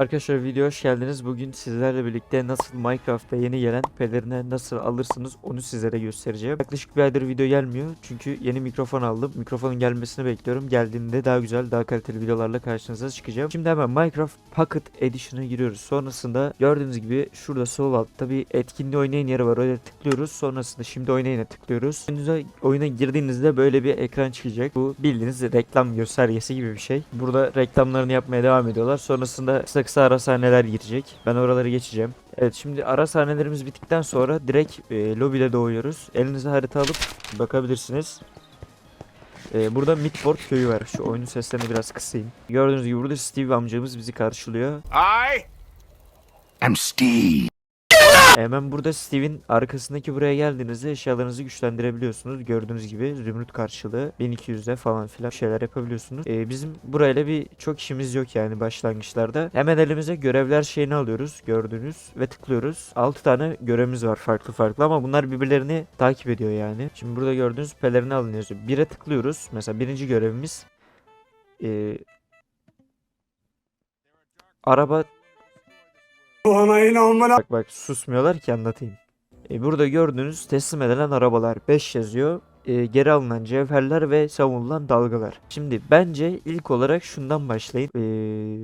Arkadaşlar video hoş geldiniz. Bugün sizlerle birlikte nasıl Minecraft'ta yeni gelen pelerine nasıl alırsınız onu sizlere göstereceğim. Yaklaşık bir aydır video gelmiyor. Çünkü yeni mikrofon aldım. Mikrofonun gelmesini bekliyorum. Geldiğinde daha güzel, daha kaliteli videolarla karşınıza çıkacağım. Şimdi hemen Minecraft Pocket Edition'a giriyoruz. Sonrasında gördüğünüz gibi şurada sol altta bir etkinliği oynayın yeri var. Oraya tıklıyoruz. Sonrasında şimdi oynayına tıklıyoruz. Önünüze oyuna girdiğinizde böyle bir ekran çıkacak. Bu bildiğiniz reklam göstergesi gibi bir şey. Burada reklamlarını yapmaya devam ediyorlar. Sonrasında kısa kısa ara sahneler girecek. Ben oraları geçeceğim. Evet şimdi ara sahnelerimiz bittikten sonra direkt e, lobide doğuyoruz. Elinize harita alıp bakabilirsiniz. E, burada Midport köyü var. Şu oyunun seslerini biraz kısayım. Gördüğünüz gibi burada Steve amcamız bizi karşılıyor. I am Steve. Hemen burada Steve'in arkasındaki buraya geldiğinizde eşyalarınızı güçlendirebiliyorsunuz. Gördüğünüz gibi zümrüt karşılığı 1200'de falan filan şeyler yapabiliyorsunuz. Ee, bizim burayla bir çok işimiz yok yani başlangıçlarda. Hemen elimize görevler şeyini alıyoruz gördüğünüz ve tıklıyoruz. 6 tane görevimiz var farklı farklı ama bunlar birbirlerini takip ediyor yani. Şimdi burada gördüğünüz pelerini alın yazıyor. 1'e tıklıyoruz. Mesela birinci görevimiz ee, araba Bana inanmana. Bak bak susmuyorlar ki anlatayım. E, burada gördüğünüz teslim edilen arabalar 5 yazıyor. E, geri alınan cevherler ve savunulan dalgalar. Şimdi bence ilk olarak şundan başlayın. E,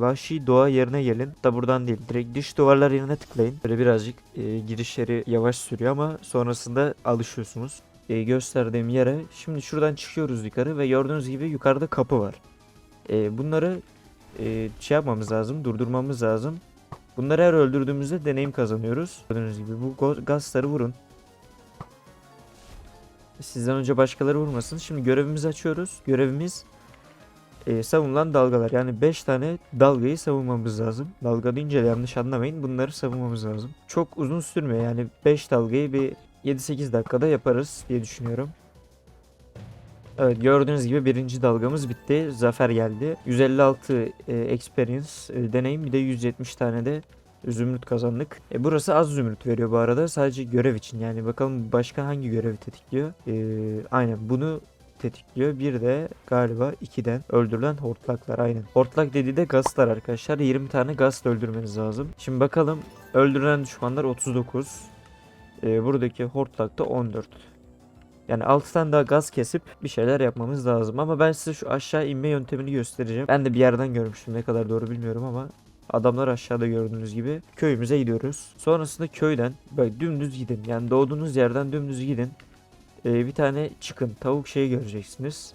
vahşi doğa yerine gelin. Da buradan değil. Direkt dış duvarlar yerine tıklayın. Böyle birazcık e, girişleri yavaş sürüyor ama sonrasında alışıyorsunuz. E, gösterdiğim yere. Şimdi şuradan çıkıyoruz yukarı ve gördüğünüz gibi yukarıda kapı var. E, bunları e, şey yapmamız lazım. Durdurmamız lazım. Bunları her öldürdüğümüzde deneyim kazanıyoruz. Gördüğünüz gibi bu gazları vurun. Sizden önce başkaları vurmasın. Şimdi görevimizi açıyoruz. Görevimiz e, savunulan dalgalar. Yani 5 tane dalgayı savunmamız lazım. Dalga deyince de yanlış anlamayın. Bunları savunmamız lazım. Çok uzun sürmüyor. Yani 5 dalgayı bir 7-8 dakikada yaparız diye düşünüyorum. Evet gördüğünüz gibi birinci dalgamız bitti. Zafer geldi. 156 e, experience e, deneyim bir de 170 tane de zümrüt kazandık. E, burası az zümrüt veriyor bu arada. Sadece görev için. Yani bakalım başka hangi görevi tetikliyor. E, aynen bunu tetikliyor. Bir de galiba 2'den öldürülen hortlaklar aynen. Hortlak dediği de gazlar arkadaşlar. 20 tane gaz öldürmeniz lazım. Şimdi bakalım öldürülen düşmanlar 39. E, buradaki hortlak da 14. Yani 6 tane daha gaz kesip bir şeyler yapmamız lazım. Ama ben size şu aşağı inme yöntemini göstereceğim. Ben de bir yerden görmüştüm. Ne kadar doğru bilmiyorum ama adamlar aşağıda gördüğünüz gibi köyümüze gidiyoruz. Sonrasında köyden böyle dümdüz gidin. Yani doğduğunuz yerden dümdüz gidin. Ee, bir tane çıkın tavuk şeyi göreceksiniz.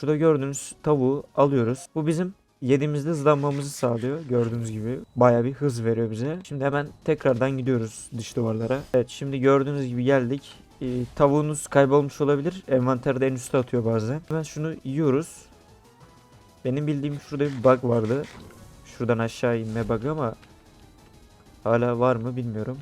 Şurada gördüğünüz tavuğu alıyoruz. Bu bizim yediğimizde hızlanmamızı sağlıyor. Gördüğünüz gibi baya bir hız veriyor bize. Şimdi hemen tekrardan gidiyoruz dış duvarlara. Evet şimdi gördüğünüz gibi geldik. Ee, tavuğunuz kaybolmuş olabilir. Envanterde en üstte atıyor bazen. Hemen şunu yiyoruz. Benim bildiğim şurada bir bug vardı. Şuradan aşağı inme bug ama hala var mı bilmiyorum.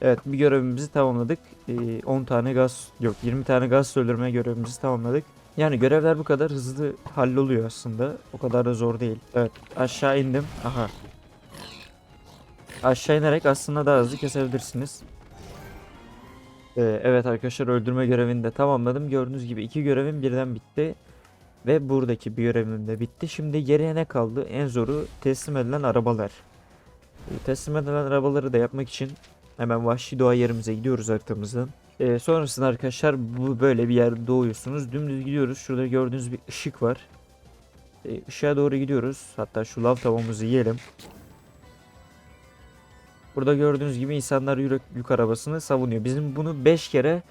Evet bir görevimizi tamamladık. Ee, 10 tane gaz yok 20 tane gaz öldürme görevimizi tamamladık. Yani görevler bu kadar hızlı halloluyor aslında. O kadar da zor değil. Evet aşağı indim. Aha. Aşağı inerek aslında daha hızlı kesebilirsiniz. Ee, evet arkadaşlar öldürme görevini de tamamladım. Gördüğünüz gibi iki görevim birden bitti. Ve buradaki bir görevim de bitti. Şimdi geriye ne kaldı? En zoru teslim edilen arabalar. Ee, teslim edilen arabaları da yapmak için hemen vahşi doğa yerimize gidiyoruz haritamızdan. Ee, sonrasında arkadaşlar bu böyle bir yerde doğuyorsunuz. Dümdüz gidiyoruz. Şurada gördüğünüz bir ışık var. Ee, doğru gidiyoruz. Hatta şu lav tavamızı yiyelim. Burada gördüğünüz gibi insanlar yürek yük arabasını savunuyor. Bizim bunu 5 kere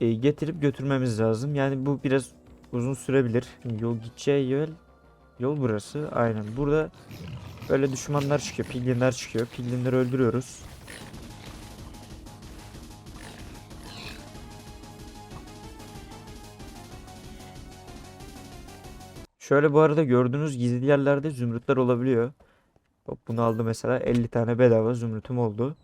e, getirip götürmemiz lazım. Yani bu biraz uzun sürebilir. Yol gideceği yol yol burası. Aynen. Burada böyle düşmanlar çıkıyor. Pillinler çıkıyor. Pillinleri öldürüyoruz. Şöyle bu arada gördüğünüz gizli yerlerde zümrütler olabiliyor. Bunu aldı mesela 50 tane bedava zümrütüm oldu.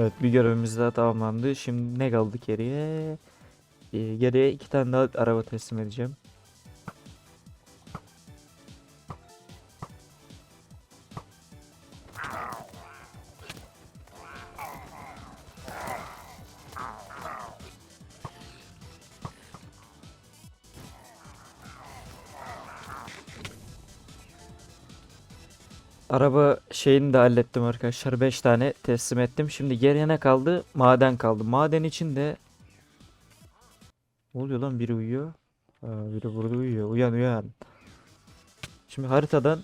Evet bir görevimiz daha tamamlandı. Şimdi ne kaldı geriye? Ee, geriye iki tane daha araba teslim edeceğim. Araba şeyini de hallettim arkadaşlar. 5 tane teslim ettim. Şimdi geriye ne kaldı? Maden kaldı. Maden için de ne oluyor lan biri uyuyor. Aa, biri burada uyuyor. Uyan uyan. Şimdi haritadan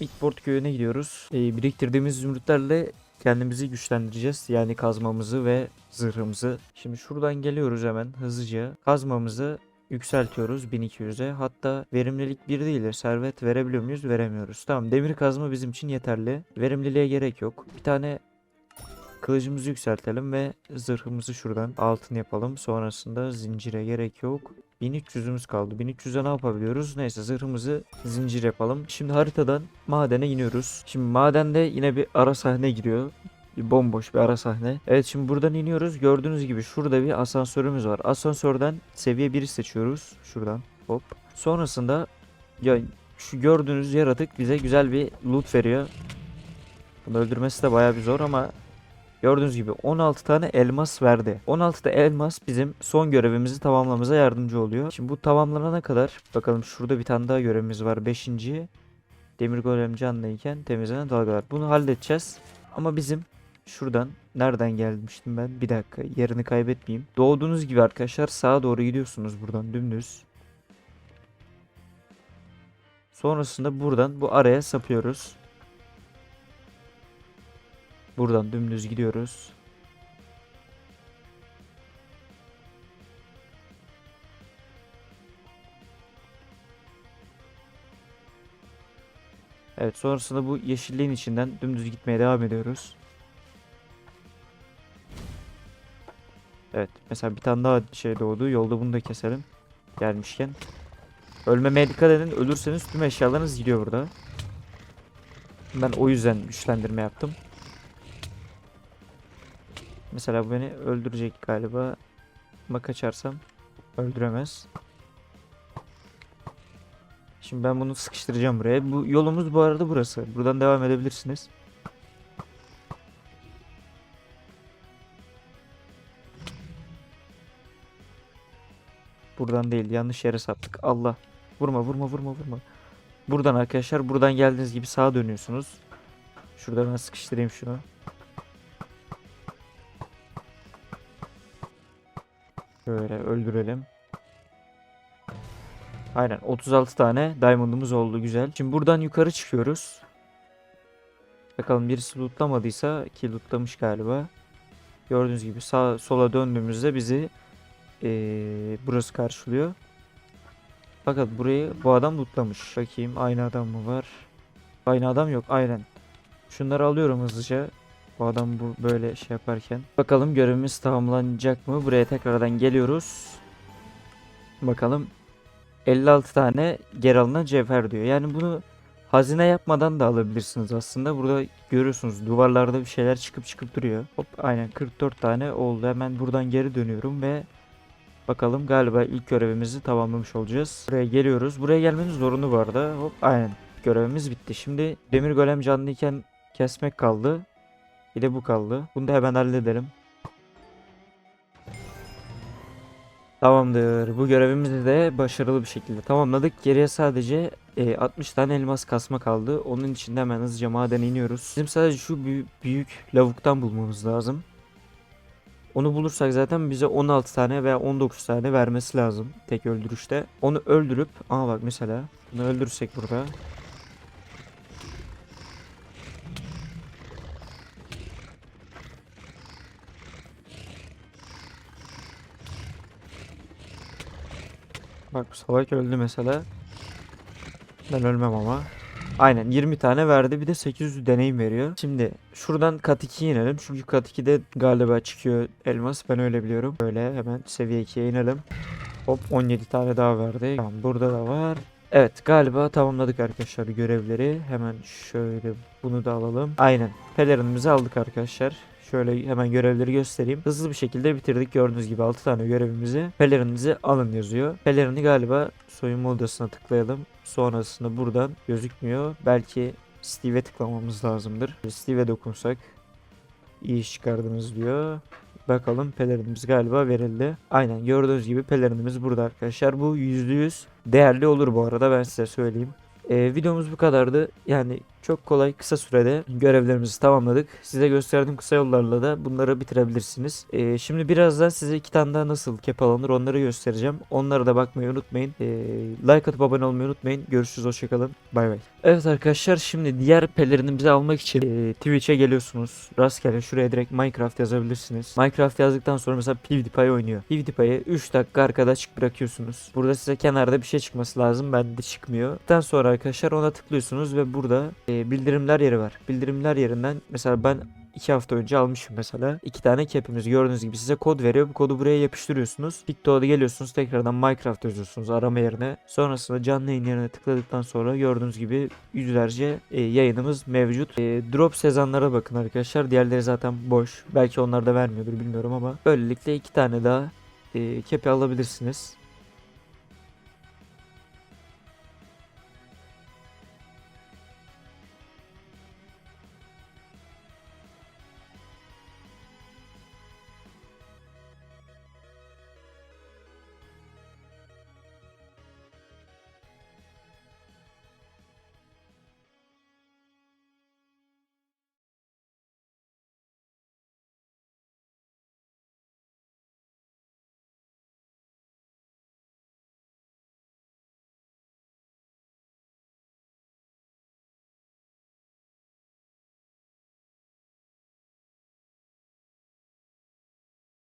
Midport köyüne gidiyoruz. Ee, biriktirdiğimiz zümrütlerle kendimizi güçlendireceğiz. Yani kazmamızı ve zırhımızı. Şimdi şuradan geliyoruz hemen hızlıca. Kazmamızı yükseltiyoruz 1200'e. Hatta verimlilik 1 değil de servet verebiliyor muyuz? Veremiyoruz. Tamam demir kazma bizim için yeterli. Verimliliğe gerek yok. Bir tane kılıcımızı yükseltelim ve zırhımızı şuradan altın yapalım. Sonrasında zincire gerek yok. 1300'ümüz kaldı. 1300'e ne yapabiliyoruz? Neyse zırhımızı zincir yapalım. Şimdi haritadan madene iniyoruz. Şimdi madende yine bir ara sahne giriyor. Bir bomboş bir ara sahne. Evet şimdi buradan iniyoruz. Gördüğünüz gibi şurada bir asansörümüz var. Asansörden seviye 1'i seçiyoruz. Şuradan hop. Sonrasında ya şu gördüğünüz yaratık bize güzel bir loot veriyor. Bunu öldürmesi de bayağı bir zor ama gördüğünüz gibi 16 tane elmas verdi. 16 da elmas bizim son görevimizi tamamlamamıza yardımcı oluyor. Şimdi bu tamamlanana kadar bakalım şurada bir tane daha görevimiz var. 5. Demir golem canlıyken temizlenen dalgalar. Bunu halledeceğiz. Ama bizim şuradan nereden gelmiştim ben? Bir dakika yerini kaybetmeyeyim. Doğduğunuz gibi arkadaşlar sağa doğru gidiyorsunuz buradan dümdüz. Sonrasında buradan bu araya sapıyoruz. Buradan dümdüz gidiyoruz. Evet sonrasında bu yeşilliğin içinden dümdüz gitmeye devam ediyoruz. Evet mesela bir tane daha şey doğdu. Yolda bunu da keselim. Gelmişken. Ölmemeye dikkat edin. Ölürseniz tüm eşyalarınız gidiyor burada. Ben o yüzden güçlendirme yaptım. Mesela bu beni öldürecek galiba. Ama kaçarsam öldüremez. Şimdi ben bunu sıkıştıracağım buraya. Bu yolumuz bu arada burası. Buradan devam edebilirsiniz. Buradan değil. Yanlış yere saptık. Allah. Vurma vurma vurma vurma. Buradan arkadaşlar. Buradan geldiğiniz gibi sağa dönüyorsunuz. Şurada ben sıkıştırayım şunu. Şöyle öldürelim. Aynen 36 tane diamond'ımız oldu güzel. Şimdi buradan yukarı çıkıyoruz. Bakalım birisi lootlamadıysa ki lootlamış galiba. Gördüğünüz gibi sağ sola döndüğümüzde bizi eee, burası karşılıyor. Fakat burayı bu adam lootlamış. Bakayım aynı adam mı var? Aynı adam yok aynen. Şunları alıyorum hızlıca. Bu adam bu böyle şey yaparken. Bakalım görevimiz tamamlanacak mı? Buraya tekrardan geliyoruz. Bakalım 56 tane geri alınan cevher diyor. Yani bunu hazine yapmadan da alabilirsiniz aslında. Burada görüyorsunuz duvarlarda bir şeyler çıkıp çıkıp duruyor. Hop aynen 44 tane oldu. Hemen buradan geri dönüyorum ve bakalım galiba ilk görevimizi tamamlamış olacağız. Buraya geliyoruz. Buraya gelmeniz zorunlu bu arada. Hop aynen görevimiz bitti. Şimdi demir golem canlıyken kesmek kaldı. Bir de bu kaldı. Bunu da hemen halledelim. Tamamdır. Bu görevimizi de başarılı bir şekilde tamamladık. Geriye sadece e, 60 tane elmas kasma kaldı. Onun için de hemen hızlıca madene iniyoruz. Bizim sadece şu büyük, büyük lavuktan bulmamız lazım. Onu bulursak zaten bize 16 tane veya 19 tane vermesi lazım tek öldürüşte. Onu öldürüp, aa bak mesela bunu öldürürsek burada. Bak bu salak öldü mesela. Ben ölmem ama. Aynen 20 tane verdi bir de 800 deneyim veriyor. Şimdi şuradan kat 2'ye inelim. Çünkü kat 2'de galiba çıkıyor elmas. Ben öyle biliyorum. Böyle hemen seviye 2'ye inelim. Hop 17 tane daha verdi. Tamam burada da var. Evet galiba tamamladık arkadaşlar görevleri. Hemen şöyle bunu da alalım. Aynen pelerinimizi aldık arkadaşlar. Şöyle hemen görevleri göstereyim. Hızlı bir şekilde bitirdik. Gördüğünüz gibi 6 tane görevimizi. Pelerininizi alın yazıyor. Pelerini galiba soyunma odasına tıklayalım. Sonrasında buradan gözükmüyor. Belki Steve'e tıklamamız lazımdır. Steve'e dokunsak iyi iş çıkardınız diyor. Bakalım pelerinimiz galiba verildi. Aynen gördüğünüz gibi pelerinimiz burada arkadaşlar. Bu %100 değerli olur bu arada ben size söyleyeyim. Ee, videomuz bu kadardı. Yani çok kolay kısa sürede görevlerimizi tamamladık. Size gösterdiğim kısa yollarla da bunları bitirebilirsiniz. Ee, şimdi birazdan size iki tane daha nasıl kep alınır onları göstereceğim. Onlara da bakmayı unutmayın. Ee, like atıp abone olmayı unutmayın. Görüşürüz hoşçakalın. Bay bay. Evet arkadaşlar şimdi diğer pelerinimizi almak için e, Twitch'e geliyorsunuz. Rastgele şuraya direkt Minecraft yazabilirsiniz. Minecraft yazdıktan sonra mesela PewDiePie oynuyor. PewDiePie'yi 3 dakika arkada açık bırakıyorsunuz. Burada size kenarda bir şey çıkması lazım. Bende çıkmıyor. Daha sonra arkadaşlar ona tıklıyorsunuz ve burada e, bildirimler yeri var. Bildirimler yerinden mesela ben 2 hafta önce almışım mesela. 2 tane cap'imiz gördüğünüz gibi size kod veriyor. Bu kodu buraya yapıştırıyorsunuz. TikTok'a geliyorsunuz. Tekrardan Minecraft yazıyorsunuz arama yerine. Sonrasında canlı yayın yerine tıkladıktan sonra gördüğünüz gibi yüzlerce e, yayınımız mevcut. E, drop sezonlara bakın arkadaşlar. Diğerleri zaten boş. Belki onlar da vermiyordur bilmiyorum ama böylelikle 2 tane daha e, cap'i alabilirsiniz.